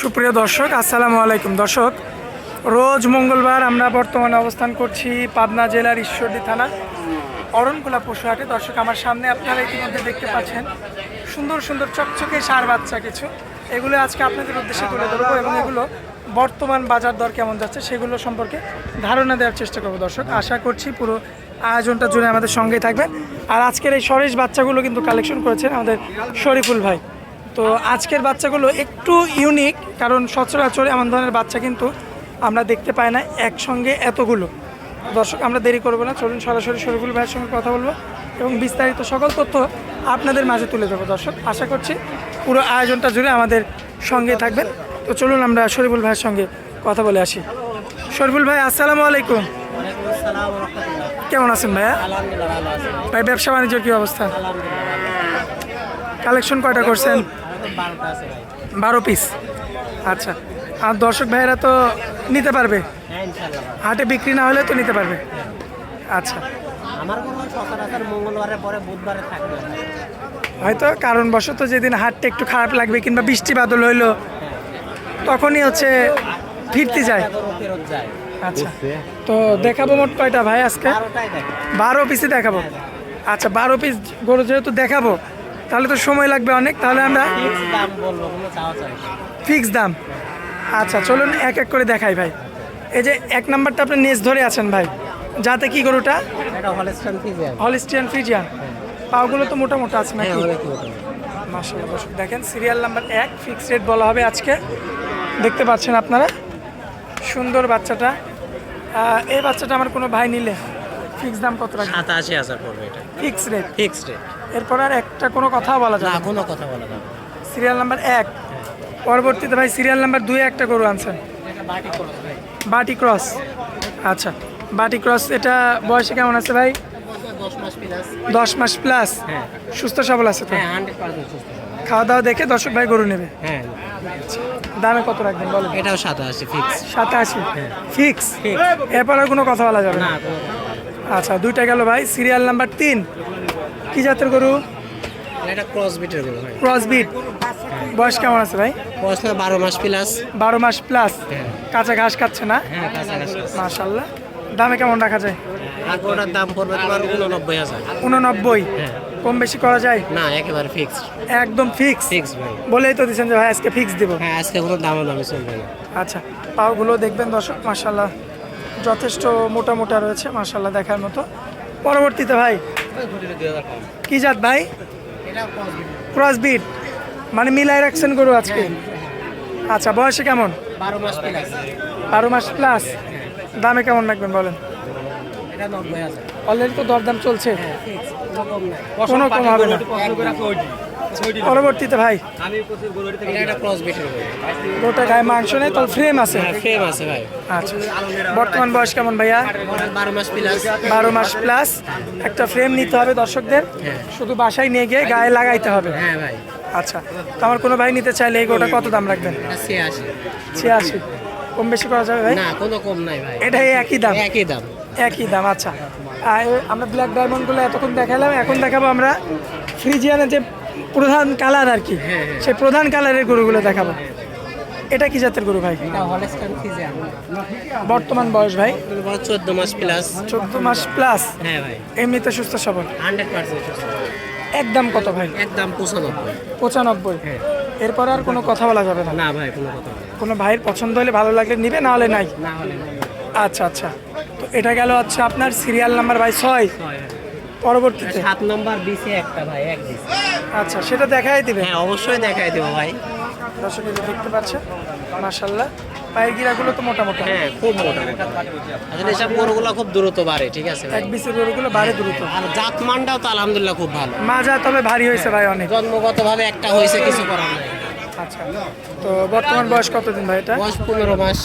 সুপ্রিয় দর্শক, আসসালামু আলাইকুম। দর্শক, রোজ মঙ্গলবার আমরা বর্তমানে অবস্থান করছি পাবনা জেলার ঈশ্বরদী থানা অরণকুলা পশুহাটে। দর্শক, আমার সামনে আপনারা ইতিমধ্যে দেখতে পাচ্ছেন সুন্দর সুন্দর চকচকে সার বাচ্চা কিছু। এগুলো আজকে আপনাদের উদ্দেশ্যে তুলে ধরবো এবং এগুলো বর্তমান বাজার দর কেমন যাচ্ছে সেগুলো সম্পর্কে ধারণা দেওয়ার চেষ্টা করব। দর্শক, আশা করছি পুরো আয়োজনটা জুড়ে আমাদের সঙ্গেই থাকবেন। আর আজকের এই সরেশ বাচ্চাগুলো কিন্তু কালেকশন করেছেন আমাদের শরীফুল ভাই। তো আজকের বাচ্চাগুলো একটু ইউনিক কারণ সচরাচর এমন ধরনের বাচ্চা কিন্তু আমরা দেখতে পাই না একসঙ্গে এতগুলো। দর্শক আমরা দেরি করব না চলুন সরাসরি শরীফুল ভাইয়ের সঙ্গে কথা বলব এবং বিস্তারিত সকল তথ্য আপনাদের মাঝে তুলে দেবো দর্শক আশা করছি পুরো আয়োজনটা জুড়ে আমাদের সঙ্গে থাকবেন। তো চলুন আমরা শরীফুল ভাইয়ের সঙ্গে কথা বলে আসি। শরীফুল ভাই আসসালামু আলাইকুম। কেমন আছেন ভাইয়া? ভাই ব্যবসা বাণিজ্যের কী অবস্থা? কালেকশন কয়টা করছেন? বারো পিস আচ্ছা। আর দর্শক ভাইয়েরা তো নিতে পারবে। হাটে বিক্রি না হলে তো নিতে পারবে। আচ্ছা। হয়তো কারণবশত যেদিন হাটটা একটু খারাপ লাগবে কিংবা বৃষ্টি বাদল হইল, তখনই হচ্ছে ফিরতে যায়। আচ্ছা। তো দেখাবো মোট কয়টা ভাই আজকে? বারো পিসই দেখাবো। আচ্ছা বারো পিস গরু যেহেতু দেখাবো তাহলে তো সময় লাগবে অনেক তাহলে আমরা ফিক্স দাম। না। আচ্ছা চলুন এক এক করে দেখাই ভাই। এই যে এক নাম্বারটা আপনি নেস ধরে আছেন ভাই। যাতে কি গরুটা? হলিস্টিয়ান ফ্রিজিয়ান পাগুলো তো মোটা মোটা আছে হ্যাঁ নাকি মাসাল্লাহ দর্শক দেখেন সিরিয়াল নাম্বার এক ফিক্স রেট বলা হবে আজকে। দেখতে পাচ্ছেন আপনারা? সুন্দর বাচ্চাটা। এই বাচ্চাটা আমার কোনো ভাই নিলে। ফিক্স দাম কত রাখবে সাতাশি হাজার পড়বে এটা। ফিক্স রেট ফিক্সড রেট এরপর আর একটা কোনো কথা বলা যায় না কোনো কথা বলা যাবে না। সিরিয়াল নাম্বার এক। পরবর্তীতে ভাই সিরিয়াল নাম্বার দুই একটা গরু আনছেন। বাটি করো ভাই বাটি ক্রস আচ্ছা বাটি ক্রস এটা বয়সে কেমন আছে ভাই? দশ মাস প্লাস দশ মাস প্লাস হ্যাঁ। সুস্থ সবল আছে তো? হ্যাঁ খাওয়া দাওয়া দেখে দর্শক ভাই গরু নেবে? হ্যাঁ। দামে কত রাখবেন বলেন? এটাও সাতাশি ফিক্স সাতাশি। Fix Fix। এরপর আর কোনো কথা বলা যাবে না? আচ্ছা দুইটা গেল ভাই। সিরিয়াল নাম্বার তিন। কি জাতের গরু। এটা ক্রস বিটের গরু ক্রস বিট বয়স কেমন আছে ভাই? বয়স না বারো মাস প্লাস বারো মাস প্লাস হ্যাঁ। কাঁচা ঘাস খাচ্ছে না? হ্যাঁ মাশাল্লাহ দামে কেমন রাখা যায়? দাম পড়বে তোমার উননব্বই হাজার। উননব্বই? হ্যাঁ। কম বেশি করা যায়? না একেবারে ফিক্সড একদম ফিক্স ফিক্স ভাই। বলেই তো দিচ্ছেন যে ভাই আজকে ফিক্স দিব। হ্যাঁ আজকে কোনো দামে দামে চলবে না। আচ্ছা পাওগুলো দেখবেন দর্শক মাশাল্লাহ যথেষ্ট মোটা মোটা রয়েছে মাশাল্লাহ দেখার মতো। পরবর্তীতে ভাই কি জাত ভাই? ক্রস বিট মানে মিলাই রাখছেন গরু আজকে? আচ্ছা বয়সে কেমন? বারো মাস প্লাস বারো মাস প্লাস দামে কেমন রাখবেন বলেন? অলরেডি তো দরদাম চলছে। কোনো কোনো কম হবে না। পরবর্তীতে ভাই। গোটা গায়ে মাংস নেই তো ফ্রেম আছে। হ্যাঁ ফ্রেম আছে ভাই। আচ্ছা। বর্তমান বয়স কেমন ভাইয়া? বারো মাস প্লাস বারো মাস প্লাস একটা ফ্রেম নিতে হবে দর্শকদের। হ্যাঁ। শুধু বাসায় নিয়ে গিয়ে গায়ে লাগাইতে হবে। হ্যাঁ ভাই। আচ্ছা। তো আমার কোনো ভাই নিতে চাইলে এই গোটা কত দাম রাখবেন? ছিয়াশি। ছিয়াশি। কম বেশি করা যাবে ভাই? না কোনো কম নাই ভাই। এটা এই একই দাম। একই দাম। একই দাম আচ্ছা। আমরা ব্ল্যাক ডায়মন্ডগুলো এতক্ষণ দেখালাম। এখন দেখাবো আমরা ফ্রিজিয়ানের যে প্রধান কালার আর কি। হ্যাঁ, হ্যাঁ। সেই প্রধান কালারের গরুগুলো দেখাবো। এটা কি জাতের গরু ভাই? বর্তমান বয়স ভাই? চোদ্দ মাস প্লাস। চোদ্দ মাস প্লাস। হ্যাঁ ভাই। এমনিতে সুস্থ সবল? হান্ড্রেড পার্সেন্ট একদম কত ভাই? একদম পঁচানব্বই। পঁচানব্বই। হ্যাঁ। এরপর আর কোনো কথা বলা যাবে না? না ভাই কোনো কথা কোনো ভাইয়ের পছন্দ হলে ভালো লাগলে নিবে না হলে নাই? না হলে আচ্ছা আচ্ছা। তো এটা গেল হচ্ছে আপনার সিরিয়াল নাম্বার ভাই ছয়। পরবর্তীতে? সাত নম্বর বিসে একটা ভাই এক বিস আচ্ছা সেটা দেখাই দিবে? হ্যাঁ অবশ্যই দেখাই দেবো ভাই। দর্শক দেখতে পাচ্ছেন মাশাল্লাহ পায়ের গিরাগুলো তো মোটামুটি। হ্যাঁ খুব মোটা মোটা। আসলে এসব গরুগুলো খুব দ্রুত বাড়ে ঠিক আছে এক বিশের গরুগুলো বাড়ে দ্রুত। আর জাত মানটাও তো আলহামদুলিল্লাহ খুব ভালো। মাজা তবে ভারী হয়েছে ভাই অনেক। জন্মগত ভাবে একটা হয়েছে কিছু করার নাই। আচ্ছা তো বর্তমান বয়স কতদিন ভাই এটা? বয়স পনেরো মাস।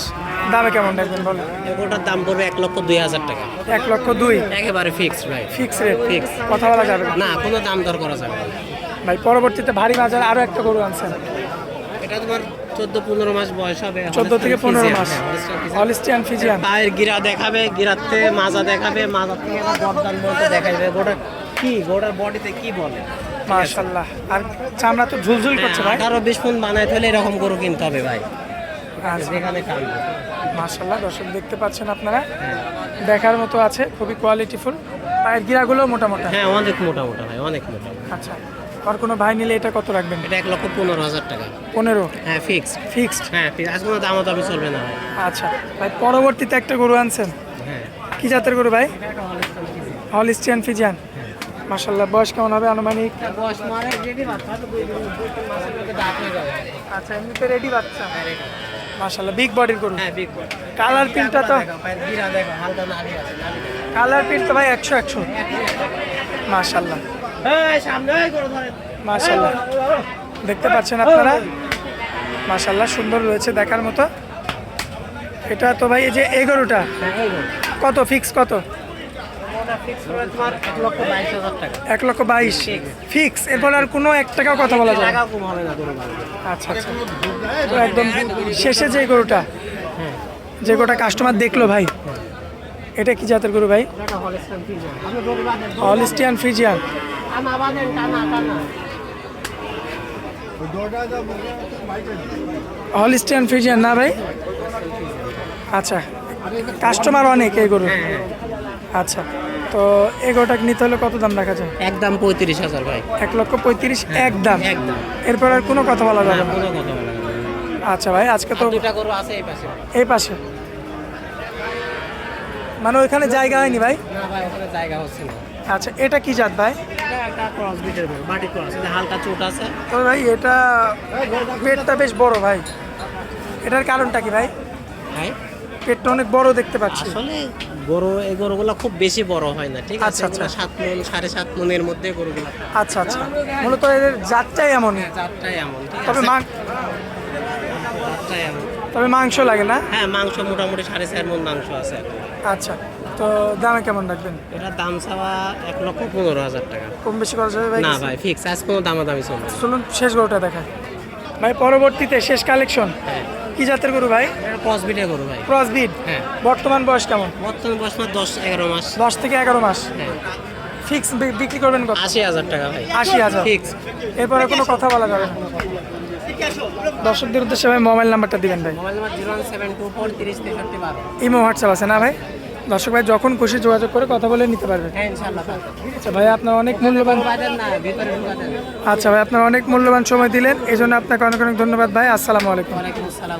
দামে কেমন বলেন? ওটার দাম পড়বে এক লক্ষ দুই হাজার টাকা। এক লক্ষ দুই? একেবারে ফিক্সড ভাই। Fix rate Fix। কথা বলা যাবে না? না কোনো দাম দর করা যাবে না। ভাই পরবর্তীতে ভারী আরও একটা গরু আনছেন। এটা তোমার চোদ্দ পনেরো মাস বয়স হবে। চোদ্দ থেকে পনেরো মাস। হ্যাঁ। হলিস্টিয়ান ফিজিয়ান পায়ের গিরা দেখাবে থেকে মাজা দেখাবে মাজা থেকে বলতে দেখাবে গোটা কি গোটার বডিতে কি বলে? মাশাল্লাহ আর চামড়া তো ঝুলঝুল করছে ভাই। আঠারো বিশ ফোন বানাইতে হলে এরকম গরু কিনতে হবে ভাই। যেখানে টানবো মাশাল্লাহ দর্শক দেখতে পাচ্ছেন আপনারা। দেখার মতো আছে খুবই কোয়ালিটিফুল পায়ের গিরাগুলো মোটা মোটা হ্যাঁ অনেক মোটা মোটা ভাই অনেক মোটা আচ্ছা আর কোনো ভাই নিলে এটা কত রাখবেন? এটা এক লক্ষ পনেরো হাজার টাকা। পনেরো? হ্যাঁ ফিক্সড ফিক্সড হ্যাঁ আজ কোনো দাম দামি চলবে না আচ্ছা ভাই পরবর্তীতে একটা গরু আনছেন? হ্যাঁ। কি জাতের গরু ভাই? হলিস্টিয়ান ফিজিয়ান মাশাল্লাহ বয়স কেমন হবে আনুমানিক? বয়স মারে যেটি বাচ্চা হয়ে আচ্ছা এমনিতে রেডি বাচ্চা। মাশাল্লাহ বিগ বডির গরু। হ্যাঁ বিগ কালার প্রিন্টটা তো দেখো হালকা নাড়ি আছে কালার প্রিন্ট তো ভাই একশো একশো। মাশাল্লাহ এই সামনে গরু ধরে মাশাল্লাহ দেখতে পাচ্ছেন আপনারা? মাশাল্লাহ সুন্দর রয়েছে দেখার মতো। এটা তো ভাই এই যে এগারোটা গরুটা হ্যাঁ কত ফিক্স কত ওটা ফিক্স করে তোমার এক লক্ষ বাইশ ফিক্স এরপর আর কোনো এক টাকাও কথা বলা যাবে না। টাকা কম হবে না গরু ভালো আচ্ছা আচ্ছা। তো একদম শেষে যে গরুটা হ্যাঁ যে গরুটা কাস্টমার দেখল ভাই এটা কি জাতের গরু ভাই? হলিস্টিয়ান ফ্রিজিয়ান হলিস্টিয়ান ফ্রিজিয়ান না ভাই? আচ্ছা কাস্টমার অনেক এই গরু। আচ্ছা। তো এই গরুটা নিতে হলে কত দাম রাখা যায়? একদম পঁয়ত্রিশ হাজার ভাই। এক লক্ষ পঁয়ত্রিশ এক দাম? একদম। এরপর আর কোনো কথা বলা যাবে না, না কোনো কথা বলা যাবে না। আচ্ছা ভাই আজকে তো দুটা গরু আছে এই পাশে। এই পাশে? মানে ওইখানে জায়গা হয়নি ভাই? না ভাই ওখানে জায়গা হচ্ছে না। আচ্ছা এটা কি জাত ভাই? এটা একটা ক্রস বিটের গরু বাটি ক্রস। এটা হালকা চোট আছে। তো ভাই এটা পেটটা বেশ বড় ভাই। এটার কারণটা কি ভাই? ভাই? পেটটা অনেক বড় দেখতে পাচ্ছি। আসলে গরু এই গরুগুলো খুব বেশি বড় হয় না ঠিক আছে? আচ্ছা, আচ্ছা। সাত মন সাড়ে সাত মনের মধ্যে গরুগুলো আচ্ছা আচ্ছা। মূলত এদের জাতটাই এমন। চারটাই এমন তবে মাং এমন। তবে মাংস লাগে না? হ্যাঁ মাংস মোটামুটি সাড়ে চার মন মাংস আছে আচ্ছা তো দামে কেমন রাখবেন? এটার দাম চাওয়া এক লক্ষ পনেরো হাজার টাকা। কম বেশি করা যাবে ভাই? না ভাই ফিক্স আজ কোনো দামাদামি চলবে না। চলুন শেষ গরুটা দেখায় ভাই পরবর্তীতে শেষ কালেকশন হ্যাঁ। কি জাতের গরু ভাই? ক্রসবিড ক্রস গরু ভাই। ক্রসবিড হ্যাঁ। বর্তমান বয়স কেমন? বর্তমান বয়স মানে দশ এগারো মাস। দশ থেকে এগারো মাস। হ্যাঁ। ফিক্স বিক্রি করবেন কত? আশি হাজার টাকা ভাই। আশি হাজার। ফিক্স। এরপরে কোনো কথা বলা যাবে না। দর্শকদের উদ্দেশ্যে ভাই মোবাইল নাম্বারটা দিবেন ভাই। Mobile number zero seven two four তিরিশ তেষট্টি বারো। ইমো হোয়াটসঅ্যাপ আছে না ভাই? দর্শক ভাই যখন খুশি যোগাযোগ করে কথা বলে নিতে পারবেন হ্যাঁ আচ্ছা ভাই আপনার অনেক মূল্যবান আচ্ছা ভাই আপনার অনেক মূল্যবান সময় দিলেন এই জন্য আপনাকে অনেক অনেক ধন্যবাদ ভাই। আসসালামু আলাইকুম। আসসালাম।